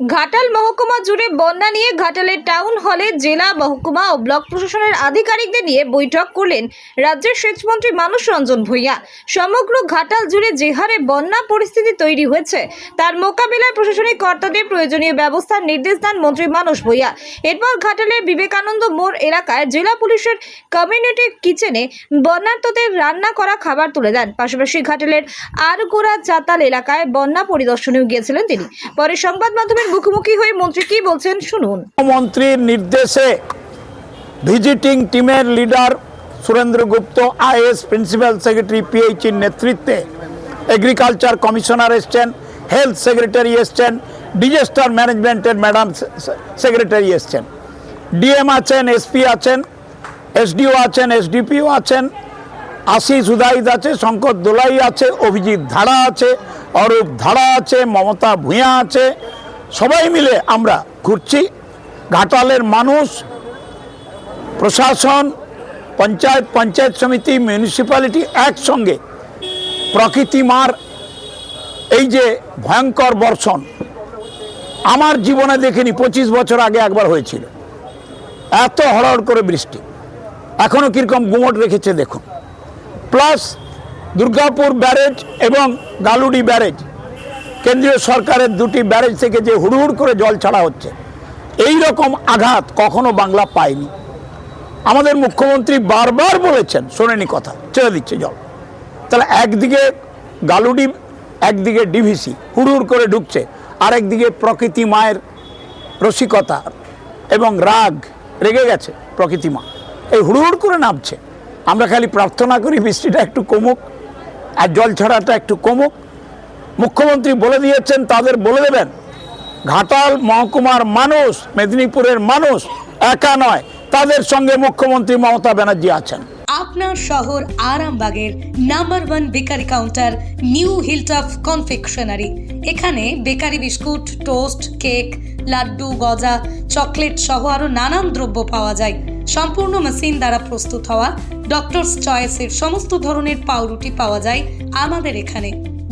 ঘাটাল মহকুমা জুড়ে বন্যা নিয়ে ঘাটালের টাউন হলে জেলা মহকুমা ও ব্লক প্রশাসনের আধিকারিকদের নিয়ে বৈঠক করলেন রাজ্যের সেচমন্ত্রী মানুষ রঞ্জন ভূঁইয়া। সমগ্র ঘাটাল জুড়ে যে হারে বন্যা পরিস্থিতি তৈরি হয়েছে, তার মোকাবিলায় প্রশাসনিক কর্তাদের প্রয়োজনীয় ব্যবস্থার নির্দেশ দেন মন্ত্রী মানুষ ভূঁইয়া। এরপর ঘাটালের বিবেকানন্দ মোড় এলাকায় জেলা পুলিশের কমিউনিটি কিচেনে বন্যার্তদের রান্না করা খাবার তুলে দেন। পাশাপাশি ঘাটালের আরগোড়া চাতাল এলাকায় বন্যা পরিদর্শনেও গিয়েছিলেন তিনি। পরে সংবাদ মাধ্যমের মুখোমুখি হয়ে মন্ত্রী কি বলছেন শুনুন। মন্ত্রীর নির্দেশে ভিজিটিং টিমের leader Surendra Gupta IAS principal secretary পিএইচির নেতৃত্বে এগ্রিকালচার কমিশনার এসছেন, হেলথ সেক্রেটারি এসছেন, ডিজাস্টার ম্যানেজমেন্টের ম্যাডাম সেক্রেটারি এসছেন। ডিএম আছেন, এসপি আছেন, এসডিও আছেন, এসডিপিও আছেন, আশিস উদাইদ আছে, শঙ্কর দোলাই আছে, অভিজিৎ ধারা আছে, অরূপ ধারা আছে, মমতা ভূঁইয়া আছে সবাই মিলে আমরা ঘুরছি। ঘাটালের মানুষ, প্রশাসন, পঞ্চায়েত পঞ্চায়েত সমিতি মিউনিসিপ্যালিটি একসঙ্গে প্রকৃতি মার। এই যে ভয়ঙ্কর বর্ষণ আমার জীবনে দেখিনি, পঁচিশ বছর আগে একবার হয়েছিল। এত হড়হড় করে বৃষ্টি। এখনও কীরকম গুমট রেখেছে, দেখুন। প্লাস দুর্গাপুর ব্যারেজ এবং গালুডি ব্যারেজ কেন্দ্রীয় সরকারের দুটি ব্যারেজ থেকে যে হুড়হুড় করে জল ছাড়া হচ্ছে এই রকম আঘাত কখনো বাংলা পায়নি। আমাদের মুখ্যমন্ত্রী বারবার বলেছেন, শোনেনি কথা, ছেড়ে দিচ্ছে জল। তাহলে একদিকে গালুডি, একদিকে ডিভিসি হুড়হুড় করে ঢুকছে আর একদিকে প্রকৃতি মায়ের রসিকতা এবং রাগ রেগে গেছে প্রকৃতি মা। এই হুড়হুড় করে নামছে। আমরা খালি প্রার্থনা করি বৃষ্টিটা একটু কমুক, আর জল ছড়াটা একটু কমুক মুখ্যমন্ত্রী বলে দিয়েছেন, তাদের বলে দেবেন, ঘাটাল মহকুমার মানুষ, মেদিনীপুরের মানুষ একা নয়, তাদের সঙ্গে মুখ্যমন্ত্রী মমতা ব্যানার্জি আছেন। আপনার শহর আরামবাগের number one bakery counter, new Hilltop confectionery. এখানে bakery biscuit, toast, cake, laddu, goja, chocolate সহ আরও নানান দ্রব্য পাওয়া যায়। সম্পূর্ণ মেশিন দ্বারা প্রস্তুত হওয়া ডক্টরস চয়েসের সমস্ত ধরনের পাউরুটি পাওয়া যায় আমাদের এখানে।